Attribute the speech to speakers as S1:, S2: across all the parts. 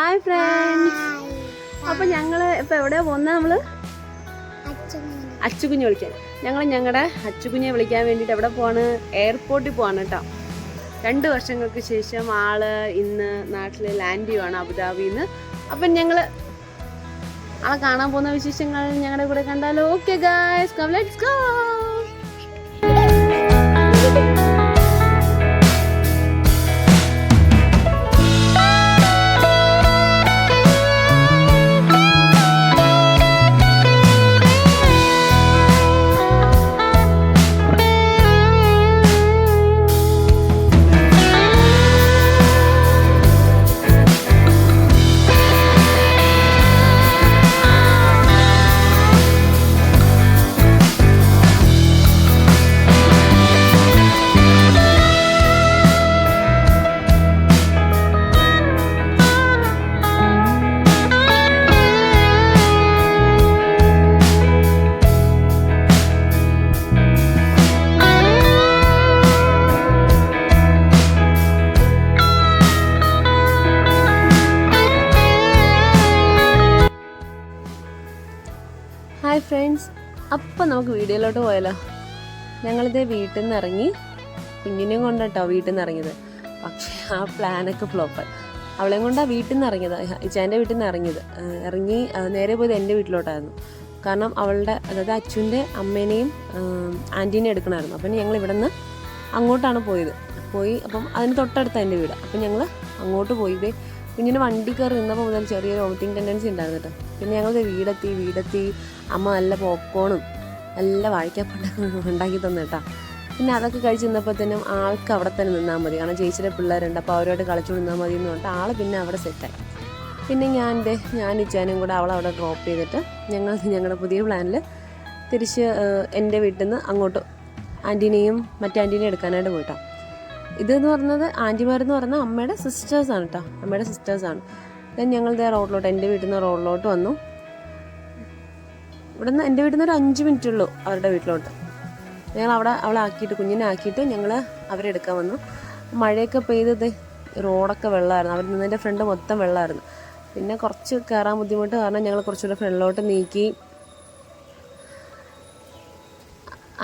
S1: Hi friends അപ്പൊ ഞങ്ങൾ ഇപ്പൊ എവിടെയാ പോകുന്നത് നമ്മൾ? അച്ചുകുഞ്ഞ് വിളിക്കാൻ. ഞങ്ങൾ ഞങ്ങളുടെ അച്ചുകുഞ്ഞെ വിളിക്കാൻ വേണ്ടിയിട്ട് എവിടെ പോവാണ്? എയർപോർട്ടിൽ പോവാണ് കേട്ടോ രണ്ട് വർഷങ്ങൾക്ക് ശേഷം ആൾ ഇന്ന് നാട്ടിൽ ലാൻഡ് ചെയ്യുവാണ് അബുദാബിന്ന്. അപ്പം ഞങ്ങൾ ആളെ കാണാൻ പോകുന്ന വിശേഷങ്ങൾ ഞങ്ങളുടെ കൂടെ കണ്ടാലോ? Okay guys come let's go hi friends അപ്പം നമുക്ക് വീഡിയോയിലോട്ട് പോയാലോ? ഞങ്ങളിതേ വീട്ടിൽ നിന്ന് ഇറങ്ങി കുഞ്ഞിനെയും കൊണ്ടട്ടോ വീട്ടിൽ നിന്ന് ഇറങ്ങിയത്. പക്ഷേ ആ പ്ലാനൊക്കെ ഫ്ലോപ്പ് അവളെയും കൊണ്ടാണ് വീട്ടിൽ നിന്ന് ഇറങ്ങിയത്. ഇച്ചാന്റെ വീട്ടിൽ നിന്ന് ഇറങ്ങിയത് ഇറങ്ങി നേരെ പോയത് എന്റെ വീട്ടിലോട്ടായിരുന്നു. കാരണം അവളുടെ അതായത് അച്ഛന്റെ അമ്മേനെയും ആന്റീനെ എടുക്കണമായിരുന്നു. അപ്പം ഞങ്ങൾ ഇവിടെ നിന്ന് അങ്ങോട്ടാണ് പോയത്. പോയി അപ്പം അതിന് തൊട്ടടുത്ത എന്റെ വീട്. അപ്പം ഞങ്ങൾ അങ്ങോട്ട് പോയി. കുഞ്ഞിന് വണ്ടി കയറി നിന്നപ്പോൾ മുതൽ ചെറിയൊരു വോമിറ്റിംഗ് ടെൻഡൻസി ഉണ്ടായിരുന്നു കേട്ടോ പിന്നെ ഞങ്ങൾ വീടെത്തി വീടെത്തി. അമ്മ നല്ല പോപ്കോണും നല്ല വാഴക്കാപ്പണ്ടൊക്കെ ഉണ്ടാക്കി തന്നു കേട്ടോ പിന്നെ അതൊക്കെ കഴിച്ച് നിന്നപ്പോഴത്തേനും ആൾക്ക് അവിടെ തന്നെ നിന്നാൽ മതി. കാരണം ചേച്ചിയുടെ പിള്ളേരുണ്ട് അപ്പോൾ അവരോട് കളിച്ചു നിന്നാൽ മതി എന്ന് പറഞ്ഞിട്ട് ആൾ പിന്നെ അവിടെ സെറ്റായി പിന്നെ ഞാൻ എന്റെ ഞാൻ ഇച്ചാനും കൂടെ അവളെ അവിടെ ഡ്രോപ്പ് ചെയ്തിട്ട് ഞങ്ങൾ ഞങ്ങളുടെ പുതിയ പ്ലാനിൽ തിരിച്ച് എന്റെ വീട്ടിൽ നിന്ന് അങ്ങോട്ട് ആന്റീനെയും മറ്റേ ആന്റീനെയും എടുക്കാനായിട്ട് പോയിട്ടോ. ഇതെന്ന് പറഞ്ഞത് ആന്റിമാരെന്ന് പറഞ്ഞാൽ അമ്മയുടെ സിസ്റ്റേഴ്സാണ് കേട്ടോ അമ്മയുടെ സിസ്റ്റേഴ്സാണ് ദെൻ ദേ റോഡിലോട്ട് എന്റെ വീട്ടിൽ നിന്ന് റോഡിലോട്ട് വന്നു. ഇവിടെ നിന്ന് എന്റെ വീട്ടിൽ നിന്ന് ഒരു അഞ്ച് മിനിറ്റ് ഉള്ളൂ അവരുടെ വീട്ടിലോട്ട്. ഞങ്ങൾ അവിടെ അവളെ ആക്കിയിട്ട് കുഞ്ഞിനെ ആക്കിയിട്ട് ഞങ്ങൾ അവരെ എടുക്കാൻ വന്നു. മഴയൊക്കെ പെയ്തത് റോഡൊക്കെ വെള്ളമായിരുന്നു അവർ നിന്നതിന്റെ ഫ്രണ്ട് മൊത്തം വെള്ളമായിരുന്നു പിന്നെ കുറച്ച് കയറാൻ ബുദ്ധിമുട്ട് കാരണം ഞങ്ങൾ കുറച്ചുകൂടെ ഫ്രണ്ടിലോട്ട് നീക്കി.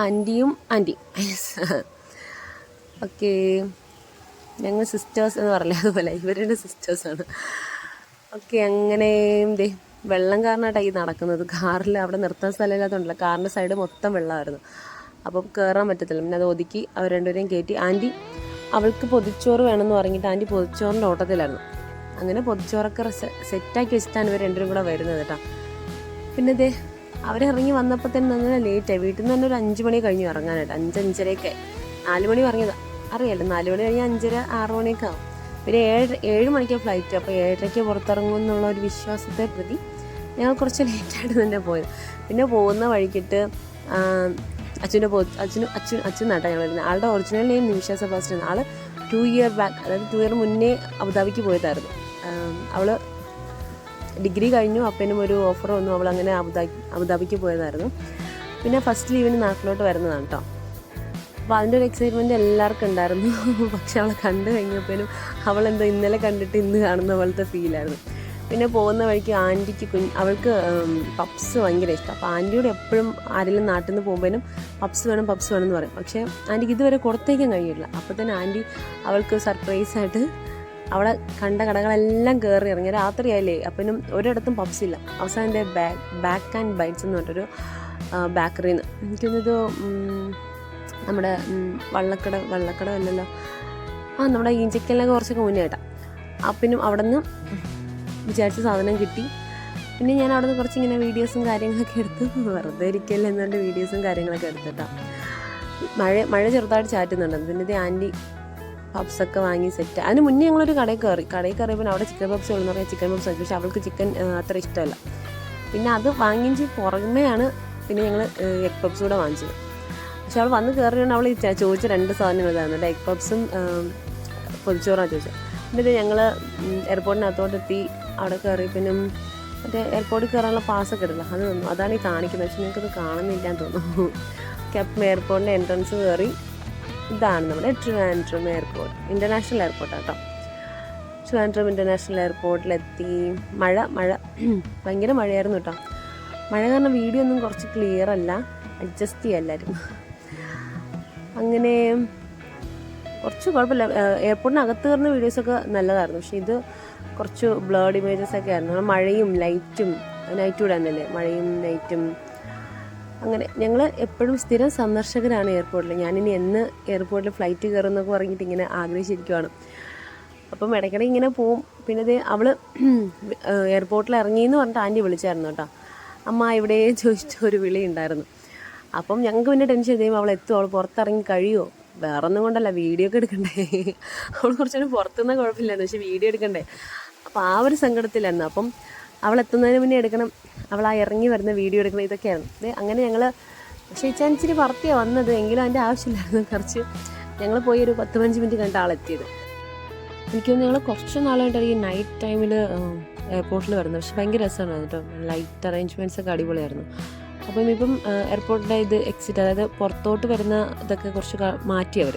S1: ആന്റിയും ആന്റിയും ഓക്കെ. ഞങ്ങൾ സിസ്റ്റേഴ്സ് എന്ന് പറഞ്ഞില്ല അതുപോലെ ഇവരുടെ സിസ്റ്റേഴ്സാണ് ഓക്കെ അങ്ങനെ ദേ വെള്ളം കാരണമായിട്ടാണ് ഈ നടക്കുന്നത്. കാറിൽ അവിടെ നിർത്താൻ സ്ഥലമില്ലാത്തതുകൊണ്ടല്ല. കാറിന്റെ സൈഡ് മൊത്തം വെള്ളമായിരുന്നു. അപ്പം കയറാൻ പറ്റത്തില്ല. പിന്നെ അത് ഒതുക്കി അവർ രണ്ടുപേരെയും കയറ്റി ആന്റി അവൾക്ക് പൊതിച്ചോറ് വേണമെന്ന് പറഞ്ഞിട്ട് ആന്റി പൊതിച്ചോറിന്റെ ഓട്ടത്തിലായിരുന്നു. അങ്ങനെ പൊതിച്ചോറൊക്കെ സെറ്റാക്കി വെച്ചിട്ടാണ് ഇവർ രണ്ടുപേരും കൂടെ വരുന്നത് കേട്ടോ. പിന്നെ ദേ അവരിറങ്ങി വന്നപ്പോൾ തന്നെ നല്ല ലേറ്റായി വീട്ടിൽ നിന്ന് തന്നെ ഒരു അഞ്ച് മണി കഴിഞ്ഞു ഇറങ്ങാനായിട്ട്. അഞ്ച് അഞ്ചരയൊക്കെ നാല് മണി പറഞ്ഞതാ അറിയാലോ നാല് മണി കഴിഞ്ഞ് അഞ്ചര ആറ് മണിയൊക്കെ ആവും. പിന്നെ ഏഴ് ഏഴ് മണിക്കാണ് ഫ്ലൈറ്റ് അപ്പോൾ ഏഴരയ്ക്ക് പുറത്തിറങ്ങും എന്നുള്ള ഒരു വിശ്വാസത്തെ പ്രതി ഞങ്ങൾ കുറച്ച് ലേറ്റായിട്ട് തന്നെ പോയത്. പിന്നെ പോകുന്ന വഴിക്കിട്ട് അച്ഛന്റെ പോ അച്ഛനും അച്ഛൻ അച്ഛൻ നാട്ടാണ് ഞങ്ങൾ വരുന്നത്. ആളുടെ ഒറിജിനൽ നെയിം നിമിഷ സെബാസ്റ്റ്യൻ. ആൾ ടു ഇയർ ബാക്ക് അതായത് ടു ഇയർ മുന്നേ അബുദാബിക്ക് പോയതായിരുന്നു. അവൾ ഡിഗ്രി കഴിഞ്ഞു അപ്പനും ഒരു ഓഫർ വന്നു. അവൾ അങ്ങനെ അബുദാബി അബുദാബിക്ക് പോയതായിരുന്നു. പിന്നെ ഫസ്റ്റ് ലീവിന് നാട്ടിലോട്ട് വരുന്നതാണ് കേട്ടോ അപ്പോൾ അതിന്റെ ഒരു എക്സൈറ്റ്മെന്റ് എല്ലാവർക്കും ഉണ്ടായിരുന്നു. പക്ഷെ അവളെ കണ്ടു കഴിഞ്ഞപ്പോഴും അവളെന്തോ ഇന്നലെ കണ്ടിട്ട് ഇന്ന് കാണുന്ന പോലത്തെ ഫീലായിരുന്നു പിന്നെ പോകുന്ന വഴിക്ക് ആന്റിക്ക് കുഞ്ഞ് അവൾക്ക് പപ്സ് ഭയങ്കര ഇഷ്ടം. അപ്പോൾ ആന്റിയോട് എപ്പോഴും ആരെങ്കിലും നാട്ടിൽ നിന്ന് പോകുമ്പോഴും പപ്സ് വേണം പപ്സ് വേണം എന്ന് പറയും. പക്ഷേ ആന്റിക്ക് ഇതുവരെ കൊടുത്തേക്കാൻ കഴിയില്ല. അപ്പോൾ തന്നെ ആന്റി അവൾക്ക് സർപ്രൈസായിട്ട് അവളെ കണ്ട കടകളെല്ലാം കയറി ഇറങ്ങി. രാത്രിയായില്ലേ അപ്പനും ഒരിടത്തും പപ്സ് ഇല്ല. അവസാനം എന്റെ ബാക്ക് ബാക്ക് ആൻഡ് ബൈറ്റ്സ് എന്ന് പറഞ്ഞൊരു ബേക്കറിയിൽ നിന്ന് എനിക്കൊന്നത് നമ്മുടെ വള്ളക്കട വള്ളക്കട അല്ലല്ലോ. ആ നമ്മുടെ ഈഞ്ചക്കലിനൊക്കെ കുറച്ച് മുന്നേ അപ്പിനും അവിടെ നിന്ന് വിചാരിച്ച സാധനം കിട്ടി. പിന്നെ ഞാൻ അവിടെ നിന്ന് കുറച്ച് ഇങ്ങനെ വീഡിയോസും കാര്യങ്ങളൊക്കെ എടുത്ത് വെറുതെ ഇരിക്കല്ലേ എന്നുകൊണ്ട് വീഡിയോസും കാര്യങ്ങളൊക്കെ എടുത്തിട്ടാ. മഴ മഴ ചെറുതായിട്ട് ചാറ്റുന്നുണ്ട്. പിന്നെ ഇത് ആന്റി പപ്സൊക്കെ വാങ്ങി സെറ്റ് അതിന് മുന്നേ ഞങ്ങളൊരു കടയിൽ കയറി. കടയിൽ കയറിയപ്പോൾ അവിടെ ചിക്കൻ പപ്സ് ഉള്ളെന്ന് പറഞ്ഞാൽ ചിക്കൻ പപ്സ് വെച്ചു പക്ഷെ അവൾക്ക് ചിക്കൻ അത്ര ഇഷ്ടമല്ല. പിന്നെ അത് വാങ്ങിച്ച് പുറമേയാണ് പിന്നെ ഞങ്ങൾ എഗ് പപ്സ് കൂടെ വാങ്ങിച്ചത്. പക്ഷെ അവൾ വന്ന് കയറിയാണ് അവൾ ചോദിച്ച രണ്ട് സാധനങ്ങൾ ഇതായിരുന്നു. ലൈക്ക് പപ്സും പൊതിച്ചോറാണ് ചോദിച്ചത്. എന്നിട്ട് ഞങ്ങൾ എയർപോർട്ടിനകത്തോട്ട് എത്തി. അവിടെ കയറി പിന്നെ മറ്റേ എയർപോർട്ടിൽ കയറാനുള്ള പാസ്സൊക്കെ ഇടില്ല അത് തന്നു. അതാണ് ഈ കാണിക്കുന്നത്. പക്ഷെ നിങ്ങൾക്കത് കാണുന്നില്ല എന്ന് തോന്നുന്നു കപ്പ് എയർപോർട്ടിന്റെ എൻട്രൻസ് കയറി ഇതാണ് നമ്മുടെ ട്രിവാൻഡ്രം എയർപോർട്ട്. ഇന്റർനാഷണൽ എയർപോർട്ടാണ് കേട്ടോ ട്രിവാൻഡ്രം ഇന്റർനാഷണൽ എയർപോർട്ടിലെത്തി മഴ മഴ. ഭയങ്കര മഴയായിരുന്നു കേട്ടോ മഴ കാരണം വീഡിയോ ഒന്നും കുറച്ച് ക്ലിയർ അല്ല. അഡ്ജസ്റ്റ് ചെയ്യാം എല്ലാവരും അങ്ങനെ കുറച്ച് കുഴപ്പമില്ല. എയർപോർട്ടിന് അകത്ത് കയറുന്ന വീഡിയോസൊക്കെ നല്ലതായിരുന്നു. പക്ഷേ ഇത് കുറച്ച് ബ്ലേഡ് ഇമേജസ് ഒക്കെ ആയിരുന്നു. മഴയും ലൈറ്റും നൈറ്റ് വിടാനല്ലേ മഴയും ലൈറ്റും അങ്ങനെ ഞങ്ങൾ എപ്പോഴും സ്ഥിരം സന്ദർശകരാണ് എയർപോർട്ടിൽ ഞാനിനി എന്ന് എയർപോർട്ടിൽ ഫ്ലൈറ്റ് കയറുമെന്നൊക്കെ പറഞ്ഞിട്ട് ഇങ്ങനെ ആഗ്രഹിച്ചിരിക്കുവാണ്. അപ്പം ഇടയ്ക്കിടെ ഇങ്ങനെ പോവും. പിന്നെ ഇത് അവൾ എയർപോർട്ടിൽ ഇറങ്ങിയെന്ന് പറഞ്ഞിട്ട് ആന്റി വിളിച്ചായിരുന്നു കേട്ടോ. അമ്മ ഇവിടെ ചോദിച്ചിട്ട് ഒരു വിളി ഉണ്ടായിരുന്നു അപ്പം ഞങ്ങൾക്ക് പിന്നെ ടെൻഷൻ ചെയ്യുമ്പോൾ അവൾ എത്തും. അവൾ പുറത്തിറങ്ങി കഴിയുമോ വേറെ ഒന്നും കൊണ്ടല്ല. വീഡിയോ ഒക്കെ എടുക്കണ്ടേ? അവൾ കുറച്ചൊന്നും പുറത്തുനിന്ന് കുഴപ്പമില്ലായിരുന്നു. പക്ഷെ വീഡിയോ എടുക്കണ്ടേ? അപ്പോൾ ആ ഒരു സങ്കടത്തിലായിരുന്നു. അപ്പം അവൾ എത്തുന്നതിന് മുന്നേ എടുക്കണം. അവൾ ആ ഇറങ്ങി വരുന്ന വീഡിയോ എടുക്കണം. ഇതൊക്കെയായിരുന്നു. അങ്ങനെ ഞങ്ങൾ പക്ഷേ ഇച്ചാൻ ഇച്ചിരി പറത്തിയാണ് വന്നത്. എങ്കിലും അതിന്റെ ആവശ്യമില്ലായിരുന്നു. കുറച്ച് ഞങ്ങൾ പോയി ഒരു പത്ത് പതിനഞ്ച് മിനിറ്റ് കണ്ട ആളെത്തിയത് എനിക്ക് ഞങ്ങൾ കുറച്ച് നാളായിട്ട് ഈ നൈറ്റ് ടൈമിൽ എയർപോർട്ടിൽ വരുന്നത്. പക്ഷെ ഭയങ്കര രസമാണ്. കേട്ടോ ലൈറ്റ് അറേഞ്ച്മെന്റ്സ് ഒക്കെ അടിപൊളിയായിരുന്നു. അപ്പം ഇപ്പം എയർപോർട്ടിന്റെ ഇത് എക്സിറ്റ് അതായത് പുറത്തോട്ട് വരുന്ന ഇതൊക്കെ കുറച്ച് മാറ്റി അവർ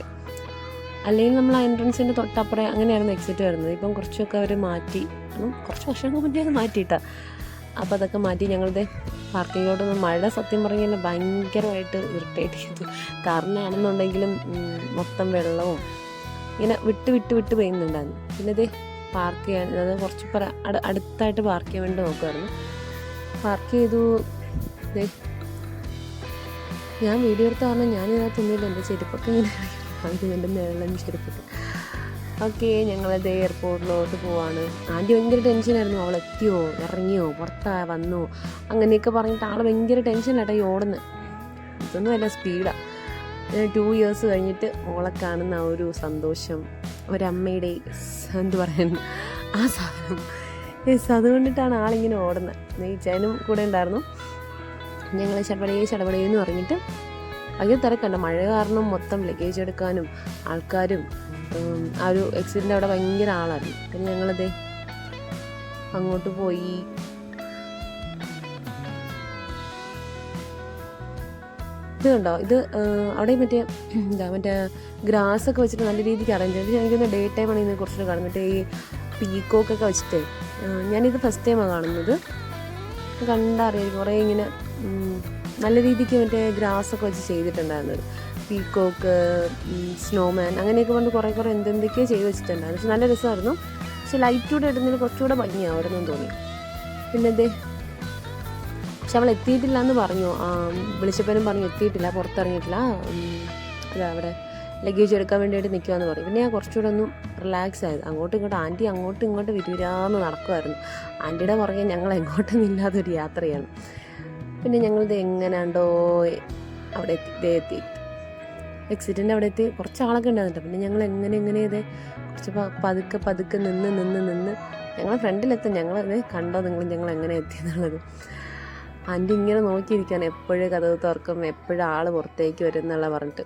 S1: അല്ലെങ്കിൽ നമ്മൾ എൻട്രൻസിന്റെ തൊട്ടപ്പുറം അങ്ങനെയായിരുന്നു എക്സിറ്റ് വരുന്നത്. ഇപ്പം കുറച്ചൊക്കെ അവർ മാറ്റി. കുറച്ച് വർഷങ്ങൾക്ക് മുന്നേ അത് മാറ്റിയിട്ടാണ് അപ്പോൾ അതൊക്കെ മാറ്റി ഞങ്ങളുടെ പാർക്കിങ്ങിലോട്ടൊന്ന് മഴ സത്യം പറഞ്ഞാൽ ഭയങ്കരമായിട്ട് ഇറിറ്റേറ്റ് ചെയ്തു. കാറിനാണെന്നുണ്ടെങ്കിലും ഉം, മൊത്തം വെള്ളവും ഇങ്ങനെ വിട്ട് വിട്ട് വിട്ട് പെയ്യുന്നുണ്ടായിരുന്നു. പിന്നെ ഇത് പാർക്ക് ചെയ്യാൻ അതായത് കുറച്ച് അടുത്തായിട്ട് പാർക്ക് ചെയ്യാൻ വേണ്ടി നോക്കുമായിരുന്നു പാർക്ക് ചെയ്തു ഞാൻ വീഡിയോ എടുത്ത കാരണം ഞാൻ ഇതിനകത്തൊന്നുമില്ല എന്റെ ചെരുപ്പൊക്കെ ഇങ്ങനെ കാണിക്കുന്നുണ്ട് നിഴലും ചെരുപ്പൊക്കെ. ഓക്കെ ഞങ്ങളത് എയർപോർട്ടിലോട്ട് പോവാണ്. ആദ്യം ഭയങ്കര ടെൻഷനായിരുന്നു അവൾ എത്തിയോ? ഇറങ്ങിയോ? പുറത്താ? വന്നോ? അങ്ങനെയൊക്കെ പറഞ്ഞിട്ട് ആൾ ഭയങ്കര ടെൻഷനിലാട്ടോ ഈ ഓടുന്നത് ഇതൊന്നും അല്ല സ്പീഡാണ് ടു ഇയേഴ്സ് കഴിഞ്ഞിട്ട് ഓളെ കാണുന്ന ആ ഒരു സന്തോഷം ഒരമ്മയുടെ എന്ത് പറയുന്നത് ആ സാധനം. യെസ് അതുകൊണ്ടിട്ടാണ് ആളിങ്ങനെ ഓടുന്നത് നെയ്ച്ചാനും ചേനും കൂടെ ഉണ്ടായിരുന്നു. ഞങ്ങൾ ചടപടയെ ചടപടയെ എന്ന് പറഞ്ഞിട്ട് ഭയങ്കര തിരക്കുണ്ട്. മഴ കാരണം മൊത്തം ലഗേജ് എടുക്കാനും ആൾക്കാരും ആ ഒരു എക്സിഡന്റ് അവിടെ ഭയങ്കര ആളായിരുന്നു. പിന്നെ ഞങ്ങളത് അങ്ങോട്ട് പോയി. ഇത് കണ്ടോ? ഇത് അവിടെ മറ്റേ എന്താ മറ്റേ ഗ്രാസ് ഒക്കെ വെച്ചിട്ട് നല്ല രീതിക്ക് അറേഞ്ച് ചെയ്ത് എനിക്കൊന്ന് ഡേ ടൈമാണ് ഇതിനെ കുറച്ചുകൂടെ കാണുന്നത് മറ്റേ ഈ പീക്കോക്കൊക്കെ വെച്ചിട്ട് ഞാനിത് ഫസ്റ്റ് ടൈമാണ് കാണുന്നത്. കണ്ടറിയാം കുറേ ഇങ്ങനെ നല്ല രീതിക്ക് മറ്റേ ഗ്രാസ് ഒക്കെ വെച്ച് ചെയ്തിട്ടുണ്ടായിരുന്നത് പീക്കോക്ക് സ്നോമാൻ അങ്ങനെയൊക്കെ കൊണ്ട് കുറേ കുറേ എന്തെന്തൊക്കെയോ ചെയ്ത് വെച്ചിട്ടുണ്ടായിരുന്നു. പക്ഷെ നല്ല രസമായിരുന്നു. പക്ഷെ ലൈറ്റ് കൂടെ ഇടുന്നതിന് കുറച്ചുകൂടെ ഭംഗിയാവരുന്നു തോന്നി. പിന്നെ ദേ പക്ഷെ അവൾ എത്തിയിട്ടില്ല എന്ന് പറഞ്ഞു. വിളിച്ചപ്പോഴും പറഞ്ഞു എത്തിയിട്ടില്ല പുറത്തിറങ്ങിയിട്ടില്ല. അതാ അവിടെ ലഗേജ് എടുക്കാൻ വേണ്ടിയിട്ട് നിൽക്കുമെന്ന് പറയും പിന്നെ ഞാൻ കുറച്ചുകൂടെ ഒന്ന് റിലാക്സ് ആയത്. അങ്ങോട്ടും ഇങ്ങോട്ട് ആന്റി അങ്ങോട്ടും ഇങ്ങോട്ടും വിരുവിരാന്ന് നടക്കുമായിരുന്നു ആന്റിയുടെ പുറകെ ഞങ്ങൾ എങ്ങോട്ടും ഇല്ലാത്തൊരു യാത്രയാണ്. പിന്നെ ഞങ്ങളിത് എങ്ങനെയാണ്ടോ അവിടെ എത്തി ഇതേ എത്തി. എക്സിറ്റിന്റെ അവിടെ എത്തി. കുറച്ച് ആളൊക്കെ ഉണ്ടായിരുന്നു പിന്നെ ഞങ്ങൾ എങ്ങനെ എങ്ങനെ ഇത് കുറച്ച് പതുക്കെ പതുക്കെ നിന്ന് നിന്ന് നിന്ന് ഞങ്ങൾ ഫ്രണ്ടിലെത്തും ഞങ്ങൾ കണ്ടോ നിങ്ങൾ ഞങ്ങൾ എങ്ങനെ എത്തി എന്നുള്ളത്. ആന്റി ഇങ്ങനെ നോക്കിയിരിക്കുകയാണ് എപ്പോഴും കഥ തുറക്കും എപ്പോഴും ആൾ പുറത്തേക്ക് വരും എന്നുള്ള പറഞ്ഞിട്ട്.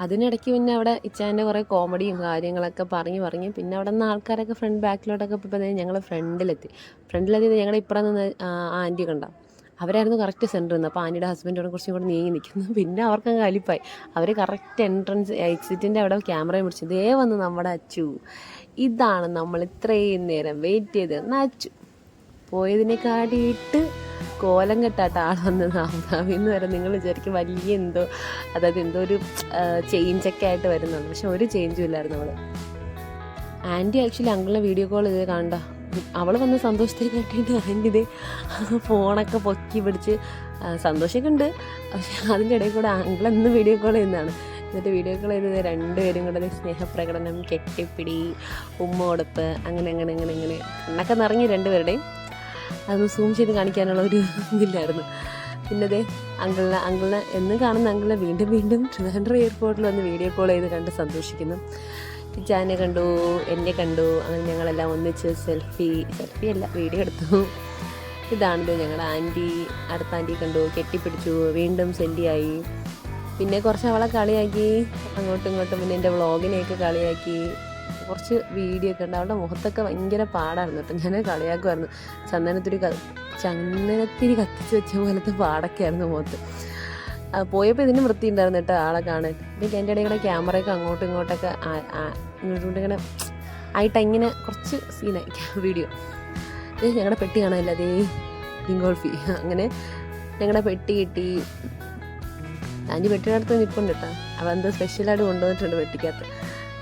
S1: അതിനിടയ്ക്ക് പിന്നെ അവിടെ ഇച്ചാന്റെ കുറേ കോമഡിയും കാര്യങ്ങളൊക്കെ പറഞ്ഞ് പറഞ്ഞ്. പിന്നെ അവിടെ നിന്ന് ആൾക്കാരൊക്കെ ഫ്രണ്ട് ബാക്കിലോട്ടൊക്കെ ഇപ്പോൾ ഞങ്ങൾ ഫ്രണ്ടിലെത്തി ഫ്രണ്ടിലെത്തി ഞങ്ങളുടെ ഇപ്പുറം നിന്ന് ആന്റി കണ്ട? അവരായിരുന്നു കറക്റ്റ് സെന്ററിൽ നിന്ന് അപ്പോൾ ആന്റിയുടെ ഹസ്ബൻഡോടെ കുറച്ചും കൂടെ നീങ്ങി നിൽക്കുന്നു പിന്നെ അവർക്ക് കലിപ്പായി അവർ കറക്റ്റ് എൻട്രൻസ് എക്സിറ്റിന്റെ അവിടെ ക്യാമറയും പിടിച്ചു. ദേ വന്ന് നമ്മുടെ അച്ചു. ഇതാണ് നമ്മൾ ഇത്രയും നേരം വെയിറ്റ് ചെയ്ത് അച്ചു. പോയതിനെക്കാട്ടിയിട്ട് കോലം കെട്ടാത്ത ആൾ വന്ന് നാമനാമി എന്ന് വരെ നിങ്ങൾ വിചാരിക്കും വലിയ എന്തോ അതായത് എന്തോ ഒരു ചേഞ്ചൊക്കെ ആയിട്ട് വരുന്നുണ്ട്. പക്ഷെ ഒരു ചേഞ്ചും ഇല്ലായിരുന്നു നമ്മൾ ആന്റി ആക്ച്വലി അങ്കിളിനെ വീഡിയോ കോൾ ചെയ്ത് കാണണ്ട. അവൾ വന്ന സന്തോഷത്തിൽ കണ്ടിട്ട് ആന്റി ഇത് ഫോണൊക്കെ പൊക്കി പിടിച്ച് സന്തോഷമൊക്കെ ഉണ്ട് പക്ഷെ അതിന്റെ ഇടയിൽ കൂടെ അങ്കിൾ വീഡിയോ കോൾ ചെയ്യുന്നതാണ്. എന്നിട്ട് വീഡിയോ കോൾ ചെയ്തത് രണ്ടുപേരും കൂടെ സ്നേഹപ്രകടനം കെട്ടിപ്പിടി ഉമ്മ കൊടുപ്പ് അങ്ങനെ അങ്ങനെ അങ്ങനെ അങ്ങനെ. കണ്ണൊക്കെ നിറങ്ങി രണ്ടുപേരുടെയും. അതൊന്ന് സൂം ചെയ്ത് കാണിക്കാനുള്ള ഒരു ഇതില്ലായിരുന്നു. പിന്നെ ദേ അങ്കിളിനെ അങ്കിളിനെ എന്ന് കാണുന്ന അങ്കിളിനെ വീണ്ടും വീണ്ടും ട്രിവാൻഡ്രം എയർപോർട്ടിൽ വന്ന് വീഡിയോ കോൾ ചെയ്ത് കണ്ട് സന്തോഷിക്കുന്നു. ജാനെ കണ്ടു എന്നെ കണ്ടു അങ്ങനെ ഞങ്ങളെല്ലാം ഒന്നിച്ച് സെൽഫി സെൽഫി അല്ല വീഡിയോ എടുത്തു. ഇതാണല്ലോ ഞങ്ങളുടെ ആന്റി അടുത്ത ആന്റി കണ്ടു കെട്ടിപ്പിടിച്ചു വീണ്ടും സെൻഡിയായി പിന്നെ കുറച്ച് അവളെ കളിയാക്കി അങ്ങോട്ടും ഇങ്ങോട്ടും പിന്നെ എന്റെ വ്ളോഗിനെയൊക്കെ കളിയാക്കി. കുറച്ച് വീഡിയോ ഒക്കെ ഉണ്ട് അവളുടെ മുഖത്തൊക്കെ ഭയങ്കര പാടായിരുന്നു കേട്ടോ ഞാൻ കളിയാക്കുമായിരുന്നു. ചന്ദനത്തിരി ചന്ദനത്തിരി കത്തിച്ച് വെച്ച പോലത്തെ പാടൊക്കെയായിരുന്നു മുഖത്ത്. പോയപ്പോൾ ഇതിന് വൃത്തി ഉണ്ടായിരുന്നു കേട്ടോ ആളെ കാണാൻ. പിന്നെ എന്റെ ഇടയിൽ കൂടെ ക്യാമറയൊക്കെ അങ്ങോട്ടും ഇങ്ങോട്ടൊക്കെ ഇങ്ങനെ ആയിട്ട് ഇങ്ങനെ കുറച്ച് സീനായി വീഡിയോ. ഏ ഞങ്ങളുടെ പെട്ടി കാണാനില്ല അതേ ഇങ്കോൾഫി അങ്ങനെ ഞങ്ങളുടെ പെട്ടി കിട്ടി. ആന്റി പെട്ടിയുടെ അടുത്ത് നിൽപ്പുണ്ട് കേട്ടോ. അവൾ എന്തോ സ്പെഷ്യലായിട്ട് കൊണ്ടുവന്നിട്ടുണ്ട് പെട്ടിക്കകത്ത്.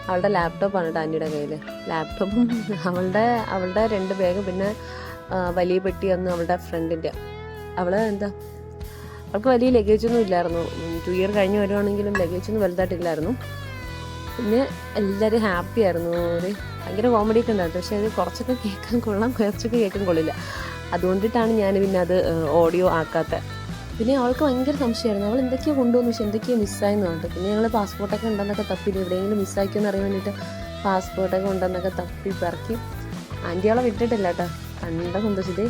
S1: അവളുടെ ലാപ്ടോപ്പാണ് കേട്ടോ കയ്യിൽ ലാപ്ടോപ്പും അവളുടെ അവളുടെ രണ്ട് ബാഗും പിന്നെ വലിയ പെട്ടി വന്നു അവളുടെ ഫ്രണ്ടിന്റെ അവൾ എന്താ അവൾക്ക് വലിയ ലഗേജൊന്നും ഇല്ലായിരുന്നു. ടു ഇയർ കഴിഞ്ഞ് വരുവാണെങ്കിലും ലഗേജൊന്നും വലുതായിട്ടില്ലായിരുന്നു. പിന്നെ എല്ലാവരും ഹാപ്പി ആയിരുന്നു. ഒരു ഭയങ്കര കോമഡി ഒക്കെ ഉണ്ടായിരുന്നു. പക്ഷേ അത് കുറച്ചൊക്കെ കേൾക്കാൻ കൊള്ളാം കുറച്ചൊക്കെ കേൾക്കാൻ കൊള്ളില്ല. അതുകൊണ്ടിട്ടാണ് ഞാൻ പിന്നെ അത് ഓഡിയോ ആക്കാത്ത. പിന്നെ അവൾക്ക് ഭയങ്കര സംശയമായിരുന്നു. അവൾ എന്തൊക്കെയോ കൊണ്ടുവന്നു പക്ഷെ എന്തൊക്കെയോ മിസ്സായെന്ന് പറഞ്ഞിട്ട്. പിന്നെ ഞങ്ങൾ പാസ്പോർട്ടൊക്കെ ഉണ്ടെന്നൊക്കെ തപ്പി എവിടെയെങ്കിലും മിസ്സാക്കിയെന്ന് അറിയാൻ വേണ്ടിയിട്ട് പാസ്പോർട്ടൊക്കെ ഉണ്ടെന്നൊക്കെ തപ്പി പറക്കി. ആന്റി അവളെ വിട്ടിട്ടില്ല കേട്ടോ. കണ്ട സന്തോഷിതേ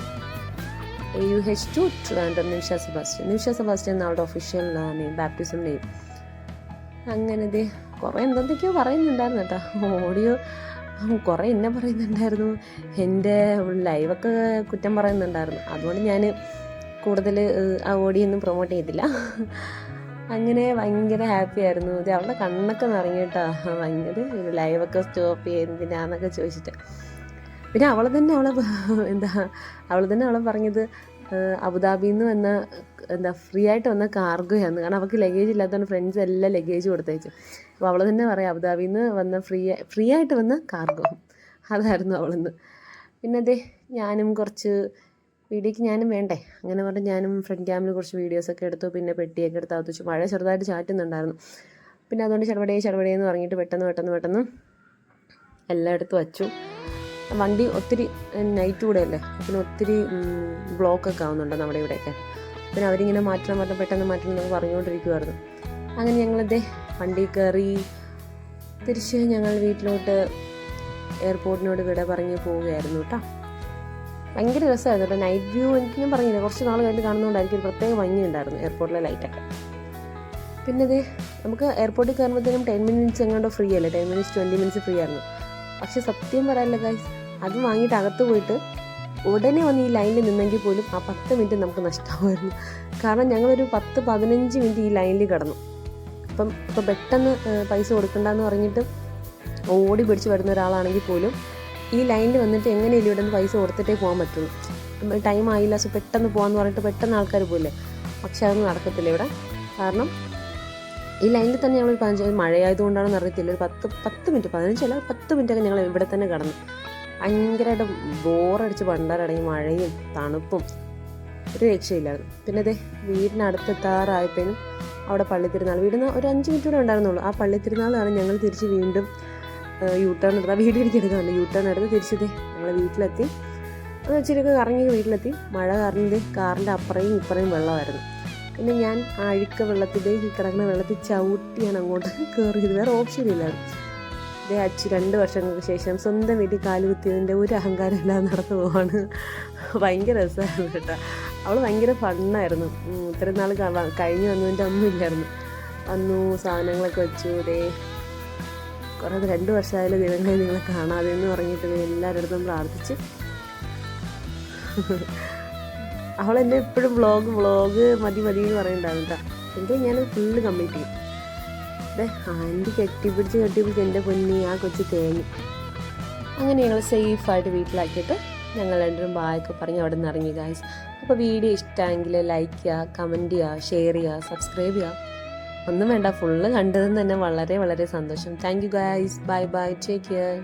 S1: യു H two Trivandrum Nimisha Sebastian. Nimisha Sebastian എന്നാളുടെ ഒഫീഷ്യൽ നെയിം ബാപ്റ്റിസം നെയിം. അങ്ങനെ ഇത് കുറേ എന്തെന്തൊക്കെയോ പറയുന്നുണ്ടായിരുന്നു കേട്ടോ. ഓഡിയോ കുറേ എന്നെ പറയുന്നുണ്ടായിരുന്നു. എന്റെ ലൈവൊക്കെ കുറ്റം പറയുന്നുണ്ടായിരുന്നു. അതുകൊണ്ട് ഞാൻ കൂടുതൽ ആ ഓഡിയോ ഒന്നും പ്രൊമോട്ട് ചെയ്തില്ല. അങ്ങനെ ഭയങ്കര ഹാപ്പി ആയിരുന്നു. ഇത് അവളുടെ കണ്ണൊക്കെ നിറങ്ങിയിട്ടാണ് ഭയങ്കര ലൈവൊക്കെ സ്റ്റോപ്പ് ചെയ്യുന്നതിനാന്നൊക്കെ ചോദിച്ചിട്ട്. പിന്നെ അവൾ തന്നെ അവളെ എന്താ അവൾ തന്നെ അവളെ പറഞ്ഞത് അബുദാബിയിൽ നിന്ന് വന്ന എന്താ ഫ്രീ ആയിട്ട് വന്ന കാർഗോയാണ്. കാരണം അവൾക്ക് ലഗേജ് ഇല്ലാത്തതുകൊണ്ട് ഫ്രണ്ട്സ് എല്ലാം ലഗേജ് കൊടുത്തേച്ചു അപ്പോൾ അവൾ തന്നെ പറയാം അബുദാബിയിൽ നിന്ന് വന്ന ഫ്രീ ഫ്രീ ആയിട്ട് വന്ന കാർഗോ. അതായിരുന്നു അവളെന്ന്. പിന്നെ അതെ ഞാനും കുറച്ച് വീഡിയോക്ക് ഞാനും വേണ്ടേ? അങ്ങനെ പറഞ്ഞ് ഞാനും ഫ്രണ്ട് ക്യാമിൽ കുറച്ച് വീഡിയോസൊക്കെ എടുത്തു. പിന്നെ പെട്ടിയൊക്കെ എടുത്ത് അകത്ത് വെച്ചു. മഴ ചെറുതായിട്ട് ചാറ്റുന്നുണ്ടായിരുന്നു. പിന്നെ അതുകൊണ്ട് ചടപടേ ചടപടേ എന്ന് പറഞ്ഞിട്ട് പെട്ടെന്ന് പെട്ടെന്ന് പെട്ടെന്ന് എല്ലാം എടുത്ത് വച്ചു. വണ്ടി ഒത്തിരി നൈറ്റ് കൂടെ അല്ലേ? പിന്നെ ഒത്തിരി ബ്ലോക്കൊക്കെ ആവുന്നുണ്ട് നമ്മുടെ ഇവിടെയൊക്കെ. പിന്നെ അവരിങ്ങനെ മാറ്റണം മാറ്റം പെട്ടെന്ന് മാറ്റണം എന്നൊക്കെ പറഞ്ഞുകൊണ്ടിരിക്കുമായിരുന്നു അങ്ങനെ ഞങ്ങളതേ വണ്ടി കയറി തിരിച്ച് ഞങ്ങൾ വീട്ടിലോട്ട് എയർപോർട്ടിനോട് വിട പറഞ്ഞ് പോവുകയായിരുന്നു കേട്ടോ. ഭയങ്കര രസമായിരുന്നു കേട്ടോ. നൈറ്റ് വ്യൂ എനിക്ക് ഞാൻ പറഞ്ഞില്ല. കുറച്ച് നാൾ കഴിഞ്ഞ് കാണുന്നതുകൊണ്ടായിരിക്കും ഒരു പ്രത്യേക ഭംഗിയുണ്ടായിരുന്നു എയർപോർട്ടിലെ ലൈറ്റൊക്കെ പിന്നെ ഇത് നമുക്ക് എയർപോർട്ടിൽ കയറുമ്പോഴത്തേനും ടെൻ മിനിറ്റ്സ് എങ്ങാണ്ടോ ഫ്രീ അല്ലേ? Ten minutes twenty minutes free ആയിരുന്നു. പക്ഷെ സത്യം പറയാനില്ല ഗൈസ് അത് വാങ്ങിയിട്ട് അകത്ത് പോയിട്ട് ഉടനെ വന്ന് ഈ ലൈനിൽ നിന്നെങ്കിൽ പോലും ആ പത്ത് മിനിറ്റ് നമുക്ക് നഷ്ടമായിരുന്നു. കാരണം ഞങ്ങളൊരു പത്ത് പതിനഞ്ച് മിനിറ്റ് ഈ ലൈനിൽ കിടന്നു. അപ്പം ഇപ്പം പെട്ടെന്ന് പൈസ കൊടുക്കണ്ടെന്ന് പറഞ്ഞിട്ട് ഓടി പിടിച്ച് വരുന്ന ഒരാളാണെങ്കിൽ പോലും ഈ ലൈനിൽ വന്നിട്ട് എങ്ങനെയല്ലേ ഇവിടെ നിന്ന് പൈസ കൊടുത്തിട്ടേ പോകാൻ പറ്റുള്ളൂ? ടൈം ആയില്ല സോ പെട്ടെന്ന് പോകാമെന്ന് പറഞ്ഞിട്ട് പെട്ടെന്ന് ആൾക്കാർ പോയില്ലേ? പക്ഷെ അതൊന്നും നടക്കത്തില്ല ഇവിടെ. കാരണം ഈ ലൈനിൽ തന്നെ ഞങ്ങൾ പതിനഞ്ച് മഴയായതുകൊണ്ടാണെന്ന് അറിയത്തില്ല. ഒരു പത്ത് പത്ത് മിനിറ്റ് പതിനഞ്ചല്ല പത്ത് മിനിറ്റൊക്കെ ഞങ്ങൾ ഇവിടെ തന്നെ കിടന്നു. ഭയങ്കരമായിട്ട് ബോറടിച്ച് പണ്ടാരടങ്ങി മഴയും തണുപ്പും ഒരു രക്ഷയില്ലായിരുന്നു. പിന്നെ അതെ വീടിനടുത്തെത്താറായപ്പോഴും അവിടെ പള്ളി തിരുനാൾ വീടിന് ഒരു അഞ്ച് മിനിറ്റ് കൂടെ ഉണ്ടായിരുന്നുള്ളൂ. ആ പള്ളി തിരുനാളാണ് ഞങ്ങൾ തിരിച്ച് വീണ്ടും യൂ ടേൺ എടുത്ത് ആ വീഡിയോ എനിക്ക് യൂ ടേൺ എടുത്ത് തിരിച്ചതേ ഞങ്ങൾ വീട്ടിലെത്തി. അത് ഇച്ചിരിയൊക്കെ കറങ്ങി വീട്ടിലെത്തി. മഴ കാരണം കാറിന്റെ അപ്പുറയും ഇപ്പുറയും വെള്ളമായിരുന്നു. പിന്നെ ഞാൻ അഴുക്ക വെള്ളത്തിൽ ഈ കിടക്കുന്ന വെള്ളത്തിൽ ചവിട്ടിയാണ് അങ്ങോട്ട് കയറിയത് വേറെ ഓപ്ഷൻ ഇല്ലായിരുന്നു. ഇതേ അച്ചു രണ്ട് വർഷങ്ങൾക്ക് ശേഷം സ്വന്തം വീട്ടിൽ കാലുകുത്തിയതിന്റെ ഒരു അഹങ്കാരം ഇല്ലാതെ നടന്നു പോവാണ്. ഭയങ്കര രസമായിരുന്നു കേട്ടോ. അവൾ ഭയങ്കര ഫണ്ണായിരുന്നു. ഇത്രയും നാൾ കഴിഞ്ഞു വന്നതിന്റെ ഒന്നും ഇല്ലായിരുന്നു. വന്നു സാധനങ്ങളൊക്കെ വെച്ചു. ദേ കുറേ രണ്ട് വർഷമായാലും ദൈവങ്ങളെ നിങ്ങളെ കാണാതെ എന്ന് പറഞ്ഞിട്ട് എല്ലാവരുടെ അടുത്തും പ്രാർത്ഥിച്ച് അവൾ എന്നെ എപ്പോഴും വ്ളോഗ് വ്ളോഗ് മതി മതി എന്ന് പറയുന്നുണ്ടാവും എങ്കിൽ ഞാൻ ഫുള്ള് കംപ്ലീറ്റ് ചെയ്യും അതെ ആന്റി കെട്ടിപ്പിടിച്ച് കെട്ടിപ്പിടിച്ച് എന്റെ പൊന്നി ആ കൊച്ചു തേങ്ങി. അങ്ങനെ ഞങ്ങൾ സേഫായിട്ട് വീട്ടിലാക്കിയിട്ട് ഞങ്ങൾ രണ്ടും ബായൊക്കെ പറഞ്ഞ് അവിടെ നിന്ന് ഇറങ്ങി ഗായ്സ് അപ്പോൾ വീഡിയോ ഇഷ്ടമെങ്കിൽ ലൈക്ക് ചെയ്യുക കമന്റ് ചെയ്യുക ഷെയർ ചെയ്യുക സബ്സ്ക്രൈബ് ചെയ്യുക. ഒന്നും വേണ്ട ഫുള്ള് കണ്ടതെന്ന് തന്നെ വളരെ വളരെ സന്തോഷം. Thank you guys bye bye take care